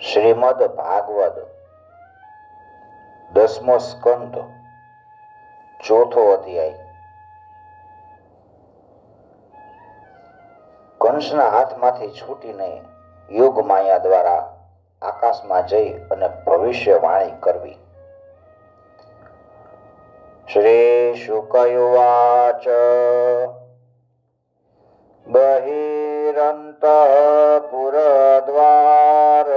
શ્રીમદ ભાગવત દસમો સ્કંદ, ચોથો અધ્યાય. કંસના હાથમાંથી છૂટીને યોગ માયા દ્વારા આકાશમાં જઈ અને ભવિષ્યવાણી કરવી. શ્રી શુકયુવાચ. બહિરંત પુરદ્વાર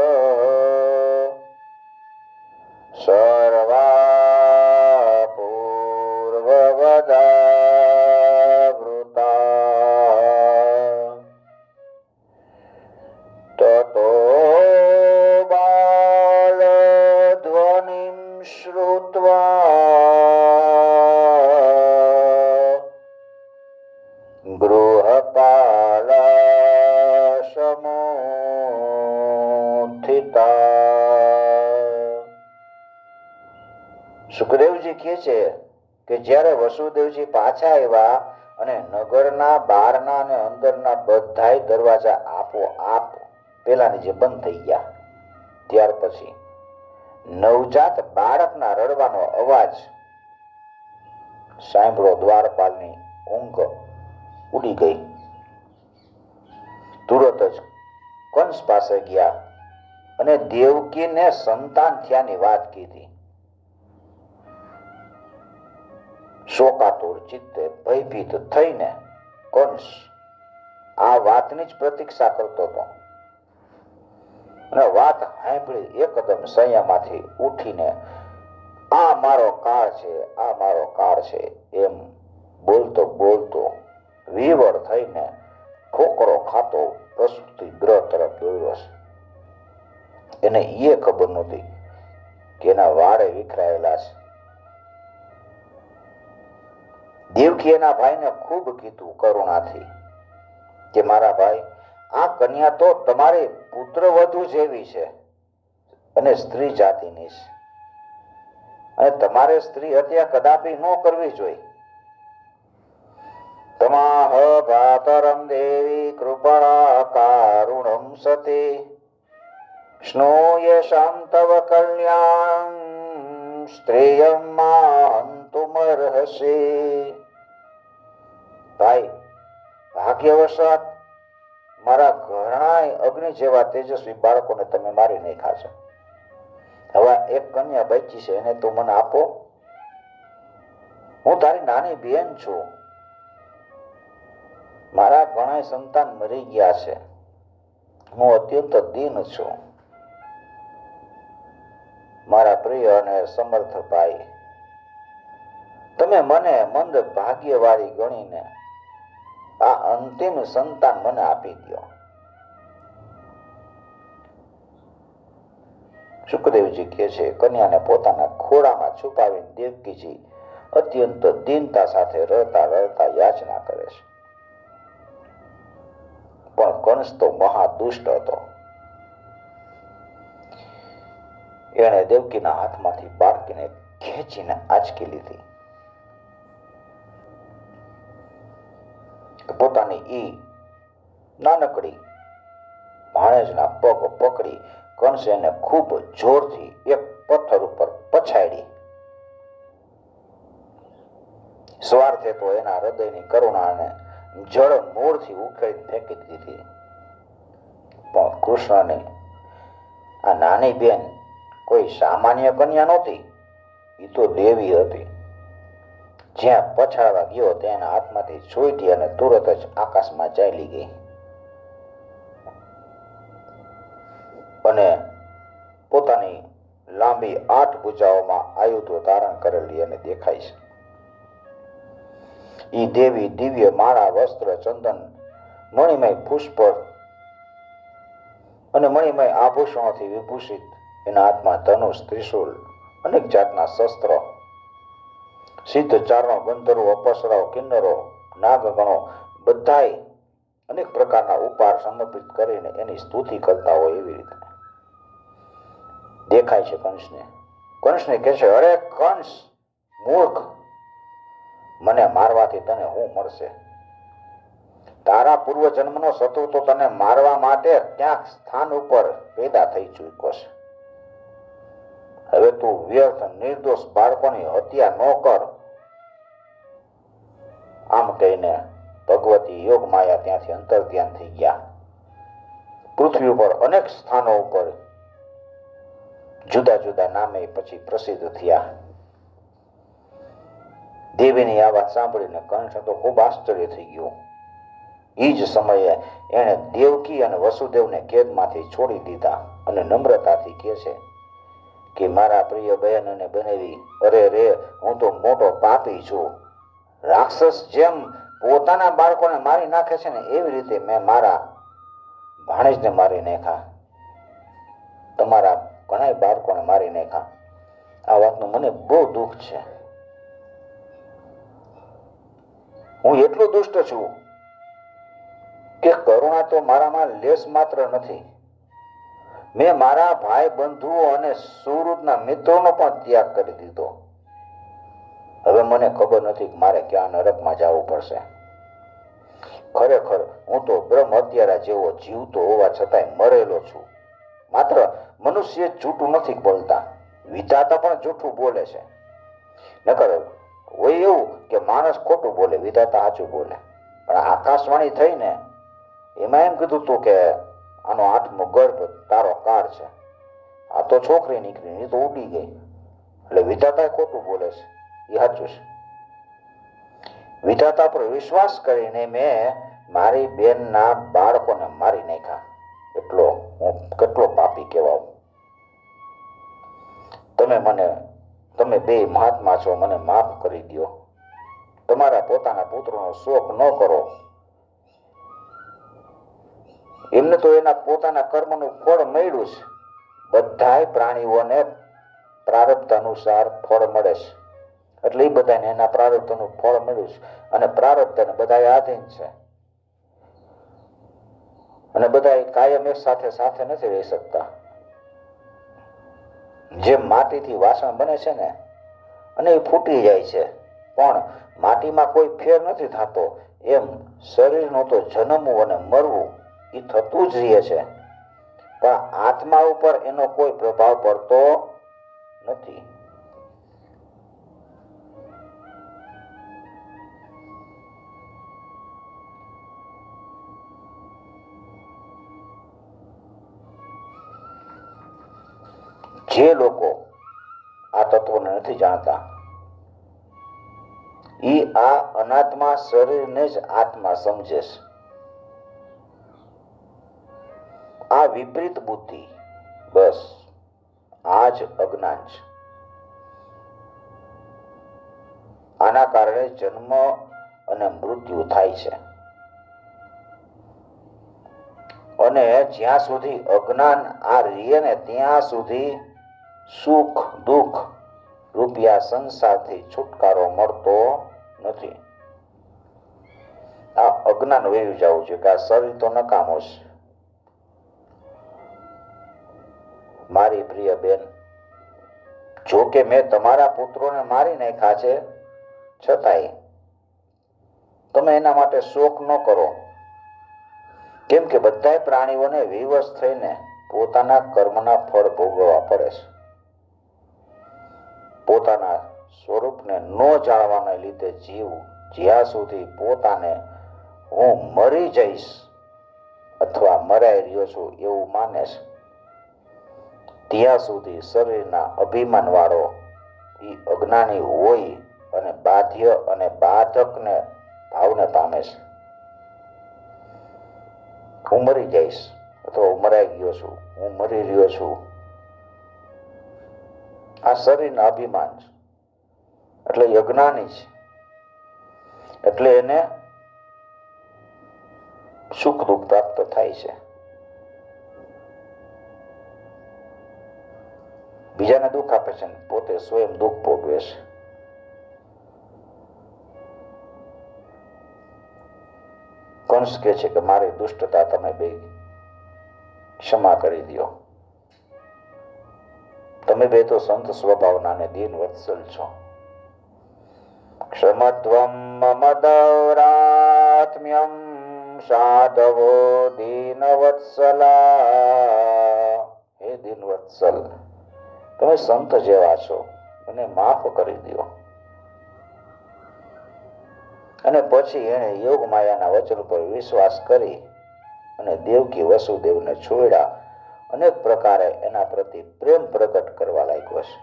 સર્વા વસુદેવજી પાછા આવ્યા અને નગરના બહારના અને અંદરના બધાય દરવાજા આપો આપ પેલાની જે બંધ થઈ ગયા. ત્યાર પછી નવજાત બાળકના રડવાનો અવાજ સાંભળો દ્વારપાલની ઊંઘ ઉડી ગઈ. તુરત જ કંસ પાસે ગયા અને દેવકીને સંતાન થયાની વાત કીધી. શોકાતુર ચિત્તે ભયભીત થઈને કંસ આ વાતની જ પ્રતીક્ષા કરતો હતો. અને વાત સાંભળી એકદમ સંયમાંથી ઉઠીને, આ મારો કાળ છે, આ મારો કાળ છે, એમ બોલતો બોલતો વિવળ થઈને ઠોકરો ખાતો પ્રસુતિ ગ્રહ તરફ દોર્યો છે. એને એ ખબર નહોતી કે એના વાળે વિખરાયેલા છે. દેવકી એના ભાઈને ખૂબ કીધું કરુણાથી કે મારા ભાઈ, આ કન્યા તો તમારી પુત્ર વધુ જેવી છે અને સ્ત્રી જાતિની છે. અને તમારે સ્ત્રી હત્યા કદાપી ન કરવી જોઈએ. તમાહ ભાતરમ દેવી કૃપણા કારુણમ સતી. સ્નોયશામ તવ કલ્યાણ સ્ત્રેયમ હંતુમર્હસે ભાઈ, ભાગ્યવશાત મારા ઘણાય અગ્નિ જેવા તેજસ્વી બાળકોને તમે મારી નાખ્યા છે. હવે એક કન્યા બચી છે, એને તું મને આપો. હું તારી નાની બેન છું. મારા ઘણા સંતાન મરી ગયા છે. હું અત્યંત દીન છું. મારા પ્રિય અને સમર્થ ભાઈ, તમે મને મંદ ભાગ્યવાળી ગણીને આ અંતિમ સંતાન મને આપી દો સુખદેવજી કહે છે, કન્યાને પોતાના ખોળામાં છુપાવીને દેવકીજી અત્યંત દીનતા સાથે રહેતા રહેતા યાચના કરે છે. પણ કંસ તો મહાદુષ્ટ હતો. એણે દેવકીના હાથમાંથી બાળકીને ખેંચીને આંચકી લીધી. પોતાની ઈ નાનકડી ભાણેજના પગ પકડી કંસે એને ખૂબ જોરથી એક પથ્થર ઉપર પછાડી. સ્વાર્થે તો એના હૃદયની કરુણાને જળ મૂળથી ઉખેડી ફેંકી દીધી પણ કૃષ્ણની આ નાની બેન કોઈ સામાન્ય કન્યા નહોતી એ તો દેવી હતી. જ્યાં પછાડવા ગયો તેના હાથમાંથી છૂટી અને તુરત જ આકાશમાં ચાલી ગઈ. અને પોતાની લાંબી આઠ ભુજાઓમાં આયુધો ધારણ કરેલી અને દેખાય છે. ઈ દેવી દિવ્ય માળા, વસ્ત્ર, ચંદન, મણિમય પુષ્પ અને મણિમય આભૂષણોથી વિભૂષિત. એના હાથમાં ધનુષ ત્રિશુલ અનેક જાતના શસ્ત્રો સિદ્ધ ચારણો ગંધર્વો અપસરાઓ, કિન્નરો, નાગગણો બધાય અનેક પ્રકારના ઉપહાર સમર્પિત કરીને એની સ્તુતિ કરતા હોય એવી રીતે. દેખાય છે કંસને. કંસને કહે છે, અરે કંસ, મૂર્ખ, મને મારવાથી તને હું મળશે તારા પૂર્વ જન્મનો શત્રુ તો તને મારવા માટે ક્યાંક સ્થાન ઉપર પેદા થઈ ચૂક્યો છે. હવે તું વ્યર્થ, નિર્દોષ બાળકોની હત્યા ન કર આમ કહીને ભગવતી યોગ માયા ત્યાંથી અંતર ધ્યાન થઈ ગયા. પૃથ્વી ઉપર અનેક સ્થાનો ઉપર જુદા જુદા નામે પછી પ્રસિદ્ધ થયા. દેવીની આ વાત સાંભળીને કંસ તો ખૂબ આશ્ચર્ય થઈ ગયું. એ જ સમયે એણે દેવકી અને વસુદેવને કેદમાંથી છોડી દીધા અને નમ્રતાથી કહે છે કે, મારા પ્રિય બહેન અને બનેવી, અરે રે, હું તો મોટો પાપી છું. રાક્ષસ જેમ પોતાના બાળકોને મારી નાખે છે ને એવી રીતે મેં મારા ભાણેજને મારી નાખ્યા. તમારા ઘણા બાળકોને મારી નાખ્યા. આ વાતનું મને બહુ દુઃખ છે. હું એટલો દુષ્ટ છું કે કરુણા તો મારામાં લેશ માત્ર નથી. મેં મારા ભાઈ બંધુઓ અને સુહૃદના મિત્રોનો પણ ત્યાગ કરી દીધો. મને ખબર નથી કે મારે ક્યાં નરકમાં જવું પડશે. ખરેખર, હું તો બ્રહ્મ અત્યારે જેવો જીવતો હોવા છતાંય મરેલો છું. માત્ર મનુષ્ય જૂઠું નથી બોલતા, વિધાતા પણ જૂઠું બોલે છે. નકર, હોય એવું કે માણસ ખોટું બોલે, વિધાતા સાચું બોલે. પણ આકાશવાણી થઈ ને એમાં એમ કીધું તું કે આનો આઠમો ગર્ભ તારો કાળ છે. આ તો છોકરી નીકળી, એ તો ઉડી ગઈ. એટલે વિધાતા ખોટું બોલે છે. વિધાતા પર વિશ્વાસ કરીને મેં મારી બેનના બાળકોને મારી નાખ્યા. એટલો હું કેટલો પાપી કહેવાઉં. તમે મને, તમે બે મહાત્મા છો, મને માફ કરી દો તમારા પોતાના પુત્રનો શોક ન કરો. એમને તો એના પોતાના કર્મનું ફળ મળ્યું છે. બધાય પ્રાણીઓને પ્રારબ્ધ અનુસાર ફળ મળે છે. એટલે એ બધાને એના પ્રારબ્ધનું ફળ મળ્યું છે. અને પ્રારબ્ધને બધા આધીન છે. અને બધા કાયમ એક સાથે સાથે નથી રહી શકતા. જેમ માટીથી વાસણ બને છે ને, અને એ ફૂટી જાય છે. પણ માટીમાં કોઈ ફેર નથી થતો. એમ શરીરનો તો જન્મવું અને મરવું એ થતું જ રહે છે. પણ આત્મા ઉપર એનો કોઈ પ્રભાવ પડતો નથી. જે લોકો આ તત્વને નથી જાણતા એ આ અનાત્મા શરીરને જ આત્મા સમજે છે. આ વિપરીત બુદ્ધિ, બસ, આ જ અજ્ઞાન છે. આના કારણે જન્મ અને મૃત્યુ થાય છે. અને જ્યાં સુધી અજ્ઞાન આ રીએ ને ત્યાં સુધી સુખ, દુઃખ, રૂપિયા, સંસારથી છુટકારો મળતો નથી. આ અજ્ઞાન વહી જવું છે કે આ શરીર તો નકામો છે. મારી પ્રિય બેન, જો કે મેં તમારા પુત્રોને મારી નાખ્યા છે, છતાંય તમે એના માટે શોક ન કરો. કેમ કે બધા પ્રાણીઓને વિવશ થઈને પોતાના કર્મના ફળ ભોગવવા પડે છે. પોતાના સ્વરૂપને ન જાણવાને લીધે જીવ જ્યાં સુધી પોતાને હું મરી જઈશ અથવા મરાઈ રહ્યો છું એવું માને છે. ત્યાં સુધી શરીરના અભિમાન વાળો એ અજ્ઞાની હોય અને બાધ્ય અને બાધકને ભાવને પામે છે. હું મરી જઈશ અથવા હું મરાઈ ગયો છું, હું મરી રહ્યો છું આ શરીરના અભિમાન છે. એટલે યજ્ઞાની છે. એટલે એને સુખ દુઃખ પ્રાપ્ત થાય છે. બીજાને દુઃખ આપે છે પોતે સ્વયં દુઃખ ભોગવે છે. કંસ કે છે કે મારી દુષ્ટતા તમે બે ક્ષમા કરી દો. તમે બે તો સંત સ્વભાવના ને દીન વત્સલ છો. ક્ષમત્વમ મમ સાધવો દીનવત્સલા. હે દીનવત્સલ, તમે સંત જેવા છો, મને માફ કરી દો અને પછી એણે યોગ માયાના વચન ઉપર વિશ્વાસ કરી અને દેવકી વસુદેવને છોડ્યા. અનેક પ્રકારે એના પ્રતિ પ્રેમ પ્રગટ કરવા લાગ્યો છે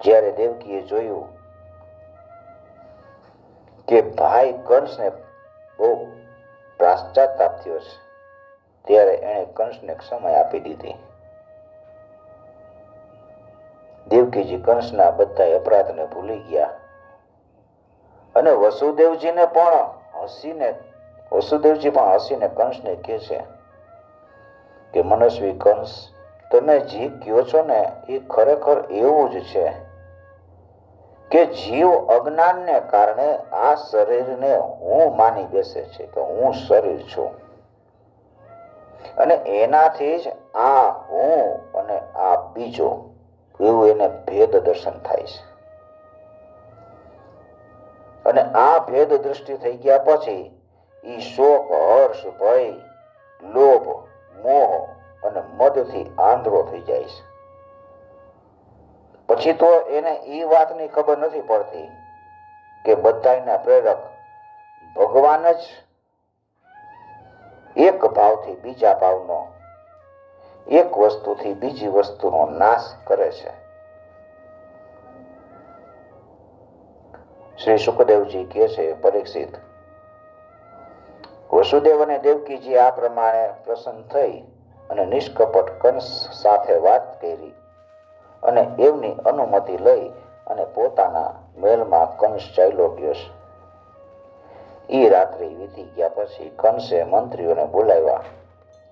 જ્યારે દેવકીએ જોયું કે ભાઈ કંસને બહુ પ્રાશ્ચાતાપ થયો છે, ત્યારે એણે કંસને સમય આપી દીધી. દેવકીજી કંસના બધા અપરાધને ભૂલી ગયા અને વસુદેવજીને પણ હસીને, વસુદેવજી પણ હસીને કંસને કહે છે કે મનસ્વી કંસ તમે જે કહો છો ને, એ ખરેખર એવું જ છે કે જીવ અજ્ઞાનને કારણે આ શરીરને હું માની બેસે છે કે હું શરીર છું. અને એનાથી જ આ હું અને આ બીજો એવું એને ભેદ દર્શન થાય છે. અને આ ભેદ દૃષ્ટિ થઈ ગયા પછી ઈ શોક, હર્ષ, ભય, લોભ મોહ અને મદથી આંધળો થઈ જાય છે. પછી તો એને એ વાતની ખબર નથી પડતી કે બધાના પ્રેરક ભગવાન જ એક ભાવથી બીજા ભાવનો, એક વસ્તુથી બીજી વસ્તુનો નાશ કરે છે. શ્રી સુખદેવજી કહે છે, પરીક્ષિત વસુદેવ અને દેવકીજી આ પ્રમાણે પ્રસન્ન થઈ અને નિષ્કપટ કંસ સાથે વાત કરી અને એમની અનુમતિ લઈ અને પોતાના મેલમાં કંસ ચાલ્યો ગયો એ રાત્રિ વીતી ગયા પછી કંસે મંત્રીઓને બોલાવ્યા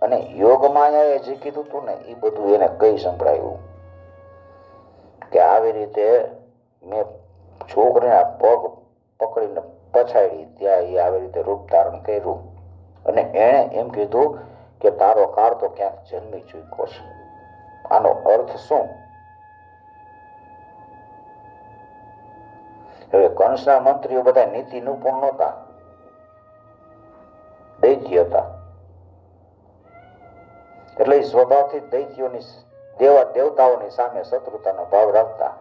અને યોગ માયાએ જે કીધું હતું ને એ બધું એને કઈ સંભળાયું કે આવી રીતે મેં છોકરીના પગ પકડીને પછાડી ત્યાં એ આવી રીતે રૂપ ધારણ કર્યું. અને એણે એમ કીધું કે તારો કાર તો ક્યાંક જન્મી ચૂક્યો છે. આનો અર્થ શું? હવે કંસના મંત્રીઓ બધા નીતિ નિપુણ નહોતા. દૈત્ય હતા. એટલે સ્વભાવથી દૈત્યોની દેવા દેવતાઓની સામે શત્રુતાનો ભાવ રાખતા.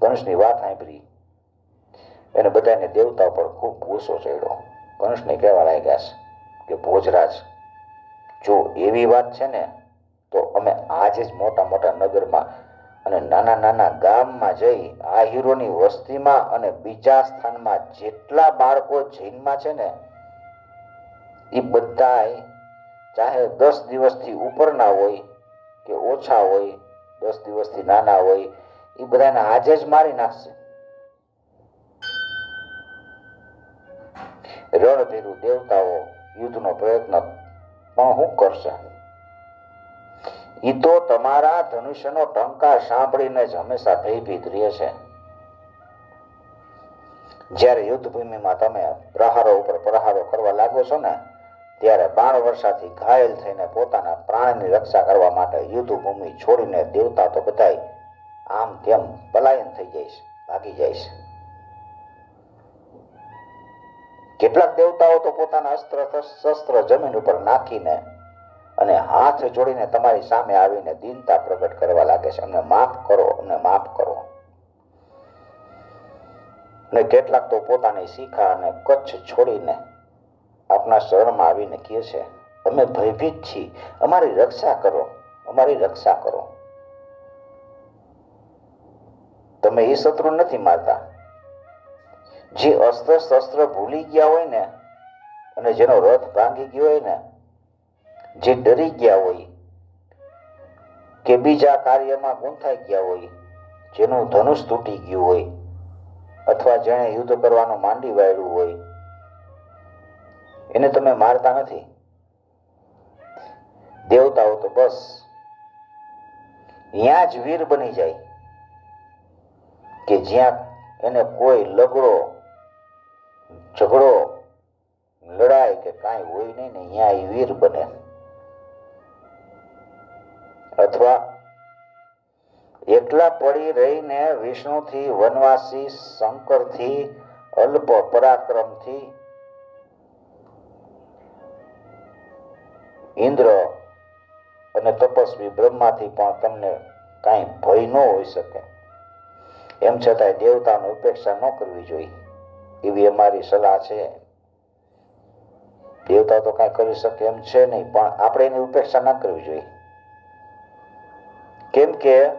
કંસની વાત સાંભળી. એને બધાને દેવતા પર ખૂબ ગુસ્સો ચડ્યો. કંસને કહેવા લાગ્યા છે કે ભોજરાજ, જો એવી વાત છે ને, તો અમે આજે જ મોટા મોટા નગરમાં અને નાના નાના ગામમાં જઈ આ હીરોની વસ્તીમાં અને બીજા સ્થાનમાં જેટલા બાળકો જૈનમાં છે ને એ બધાય ચાહે દસ દિવસથી ઉપરના હોય કે ઓછા હોય, દસ દિવસથી નાના હોય એ બધાને આજે જ મારી નાખશે. રણભીરુ દેવતાઓ યુદ્ધનો પ્રયત્ન પણ હું કરશે? ઈ તો તમારા ધનુષ્યનો ટંકાર સાંભળીને જ હંમેશા ભયભીત રહે છે. જ્યારે યુદ્ધ ભૂમિમાં તમે પ્રહારો ઉપર પ્રહારો કરવા લાગો છો ને, ત્યારે બાણ વર્ષાથી ઘાયલ થઈને પોતાના પ્રાણની રક્ષા કરવા માટે યુદ્ધ ભૂમિ છોડીને દેવતા તો બધાય આમ તેમ પલાયન થઈ જાય છે, ભાગી જાય છે. કેટલાક દેવતાઓ તો પોતાના અસ્ત્ર શસ્ત્ર જમીન ઉપર નાખીને અને હાથ જોડીને તમારી સામે આવીને દીનતા પ્રગટ કરવા લાગે છે. અમને માફ કરો, અમને માફ કરો. અને કેટલાક તો પોતાની શીખા અને કચ્છ છોડીને આપના શરણમાં આવીને કહે છે, અમે ભયભીત છીએ. અમારી રક્ષા કરો, અમારી રક્ષા કરો. તમે એ શત્રુ નથી મારતા. જે અસ્ત્ર શસ્ત્ર ભૂલી ગયા હોય ને, અને જેનો રથ ભાંગી ગયો હોય ને, જે ડરી ગયા હોય, કે બીજા કાર્યમાં ગૂંથાઈ ગયા હોય, જેનું ધનુષ તૂટી ગયું હોય, અથવા જેણે યુદ્ધ કરવાનું માંડી વાળ્યું હોય, એને તમે મારતા નથી? દેવતાઓ તો બસ ત્યાં જ વીર બની જાય, કે જ્યાં એને કોઈ લગડો ઝઘડો, લડાઈ કે કાંઈ હોય નહીં ને એ વીર બને. અથવા એકલા પડી રહીને વિષ્ણુથી, વનવાસી, શંકરથી, અલ્પ પરાક્રમથી ઇન્દ્ર અને તપસ્વી બ્રહ્માથી પણ તમને કાંઈ ભય ન હોઈ શકે. એમ છતાંય દેવતાની ઉપેક્ષા ન કરવી જોઈએ. એવી અમારી સલાહ છે. દેવતા તો કાંઈ કરી શકે એમ છે નહીં, પણ આપણે એની ઉપેક્ષા ના કરવી જોઈએ. કેમ કે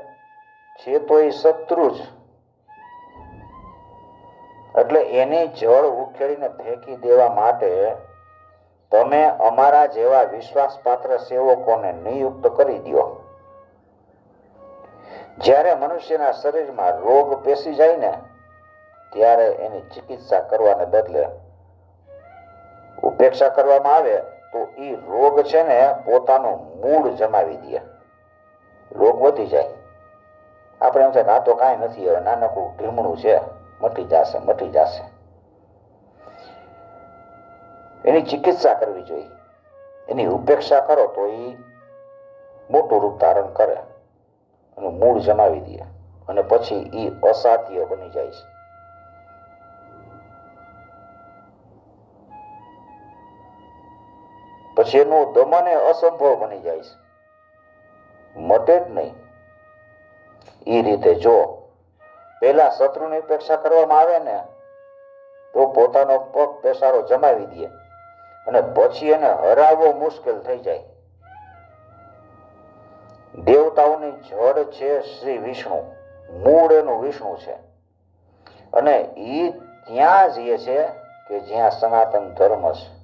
છે તો એ શત્રુ જ. એટલે એને જળ ઉખેડીને ફેંકી દેવા માટે તમે અમારા જેવા વિશ્વાસપાત્ર સેવકોને નિયુક્ત કરી દો જ્યારે મનુષ્યના શરીરમાં રોગ પેસી જાય ને ત્યારે એની ચિકિત્સા કરવાને બદલે ઉપેક્ષા કરવામાં આવે, તો એ રોગ છે ને પોતાનું મૂળ જમાવી દે. રોગ વધી જાય. આપણે એમ છે આ તો કાંઈ નથી, હવે નાનકડું ઢીમણું છે, મટી જશે મટી જશે. એની ચિકિત્સા કરવી જોઈએ. એની ઉપેક્ષા કરો તો એ મોટું રૂપ ધારણ કરે. અને મૂળ જમાવી દે. અને પછી એ અસાધ્ય બની જાય છે. પછી એનું દમન અસંભવ બની જાય છે. મટે જ નહીં. એ રીતે જો પેલા શત્રુની ઉપેક્ષા કરવામાં આવે ને, તો પોતાનો પગ પેસારો જમાવી દે અને પછી એને હરાવવો મુશ્કેલ થઈ જાય. દેવતાઓની જડ છે શ્રી વિષ્ણુ, મૂળ એનું વિષ્ણુ છે. અને એ ત્યાં જ એ છે કે જ્યાં સનાતન ધર્મ છે.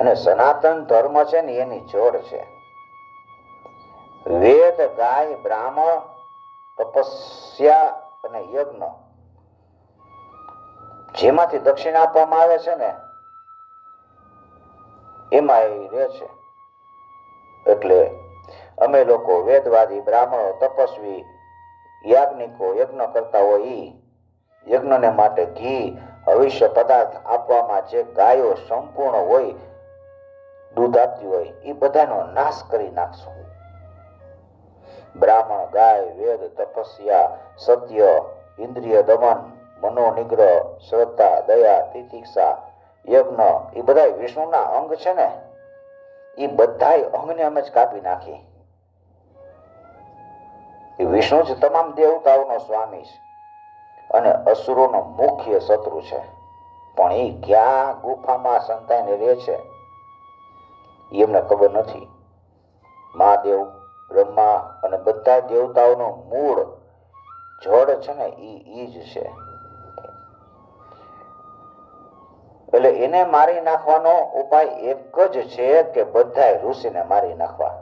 અને સનાતન ધર્મ છે ને એની જોડ છે. વેદ, ગાય, બ્રાહ્મણ, તપસ્યા અને યજ્ઞ. જેમાંથી દક્ષિણ આપવામાં આવે છે ને, એમાં એ રહે છે. એટલે અમે લોકો વેદવાદી, બ્રાહ્મણો, તપસ્વી, યાજ્ઞિકો, યજ્ઞ કરતા હોય એ યજ્ઞને માટે ઘી હવિષ્ય પદાર્થ આપવામાં જે ગાયો સંપૂર્ણ હોય દૂધ આપતી હોય એ બધાનો નાશ કરી નાખશું. બ્રાહ્મણ, ગાય, વેદ, તપસ્યા, સત્ય, ઇન્દ્રિય, દમન, મનોનિગ્રહ, શ્રદ્ધા, દયા, તિતિક્ષા, યજ્ઞ એ બધા વિષ્ણુના અંગ છે ને? એ બધા અંગને અમે જ કાપી નાખી. વિષ્ણુ જ તમામ દેવતાઓનો સ્વામી છે અને અસુરોનો મુખ્ય શત્રુ છે. પણ એ ક્યાં ગુફામાં સંતાઈને રહે છે? એમને ખબર નથી. મહાદેવ, બ્રહ્મા અને બધા દેવતાઓનો મૂળ જળ છે ને ઈ જ છે. એટલે એને મારી નાખવાનો ઉપાય એક જ છે કે બધા ઋષિને મારી નાખવા.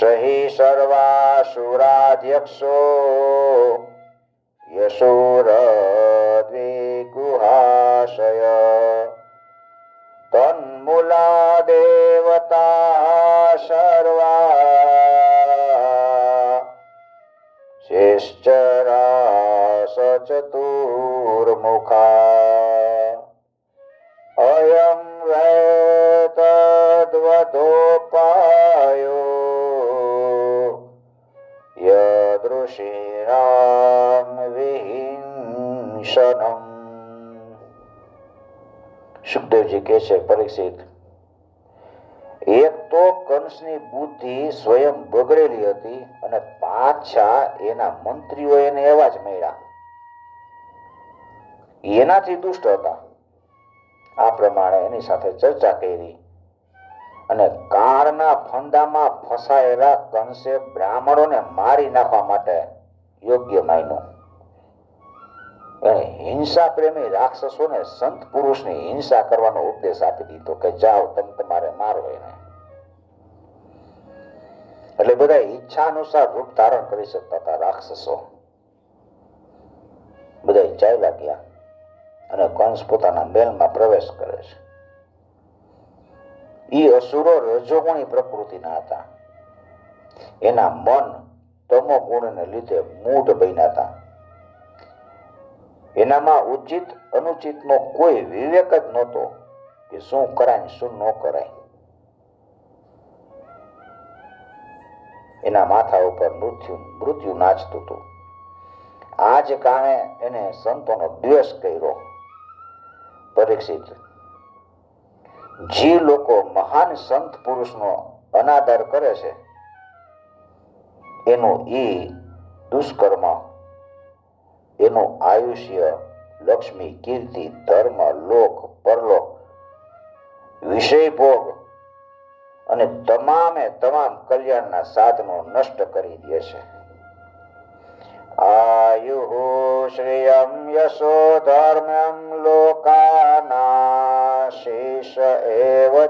સહી સર્વાસુરાધ્યક્ષો યશુર છે, પરીક્ષિત. એક તો કંસની બુદ્ધિ સ્વયં બગડેલી હતી અને પાછા એના મંત્રીઓ એને એવા જ મળ્યા. એનાથી દુષ્ટ હતા. આ પ્રમાણે એની સાથે ચર્ચા કરી. અને કાળના ફંદામાં ફસાયેલા કંસે બ્રાહ્મણોને મારી નાખવા માટે યોગ્ય માન્યું. એને હિંસા પ્રેમી રાક્ષસોને સંત પુરુષની હિંસા કરવાનો ઉપદેશ આપી દીધો કે જાઓ, તમે તમારે મારો એને. એટલે બધા ઈચ્છા અનુસાર રૂપ ધારણ કરી શકતા હતા રાક્ષસો. બધા ચાલ્યા ગયા અને કંસ પોતાના મેલમાં પ્રવેશ કરે છે. એ અસુરો રજોગુણી પ્રકૃતિના હતા. એના મન તમો ગુણને લીધે મૂઢ બન્યા હતા. એનામાં ઉચિત, અનુચિતનો કોઈ વિવેક જ નહોતો કે શું કરાય શું ન કરાય. એના માથા ઉપર મૃત્યુ મૃત્યુ નાચતું હતું. આ જ કારણે એને સંતોનો દ્વેષ કર્યો. પરીક્ષિત, જે લોકો મહાન સંત પુરુષનો અનાદર કરે છે, એનું એ દુષ્કર્મ એનું આયુષ્ય લક્ષ્મી કીર્તિ, ધર્મ, લોક, પરલોક, વિષય ભોગ અને તમામે તમામ કલ્યાણના સાધનો નષ્ટ કરી દે છે. આયુ શ્રેયમ યશો ધર્મ લોકાના શેષ એવ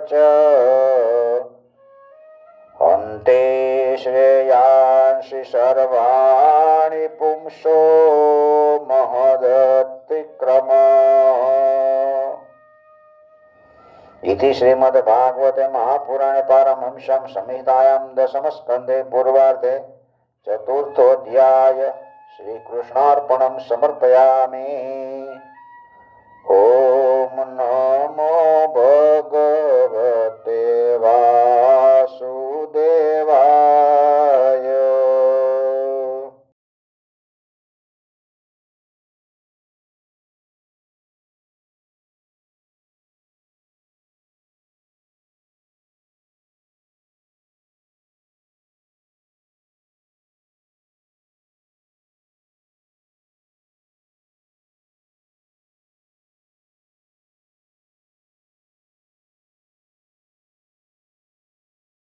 અંતે શ્રેયાંશિ સર્વાણિ अंशो महदतिक्रमः इति श्रीमद्भागवते महापुराणे पारमहंसं संहितायां दशमस्कन्धे पूर्वार्धे चतुर्थोऽध्याय श्रीकृष्णार्पणं समर्पयामि ॐ नमो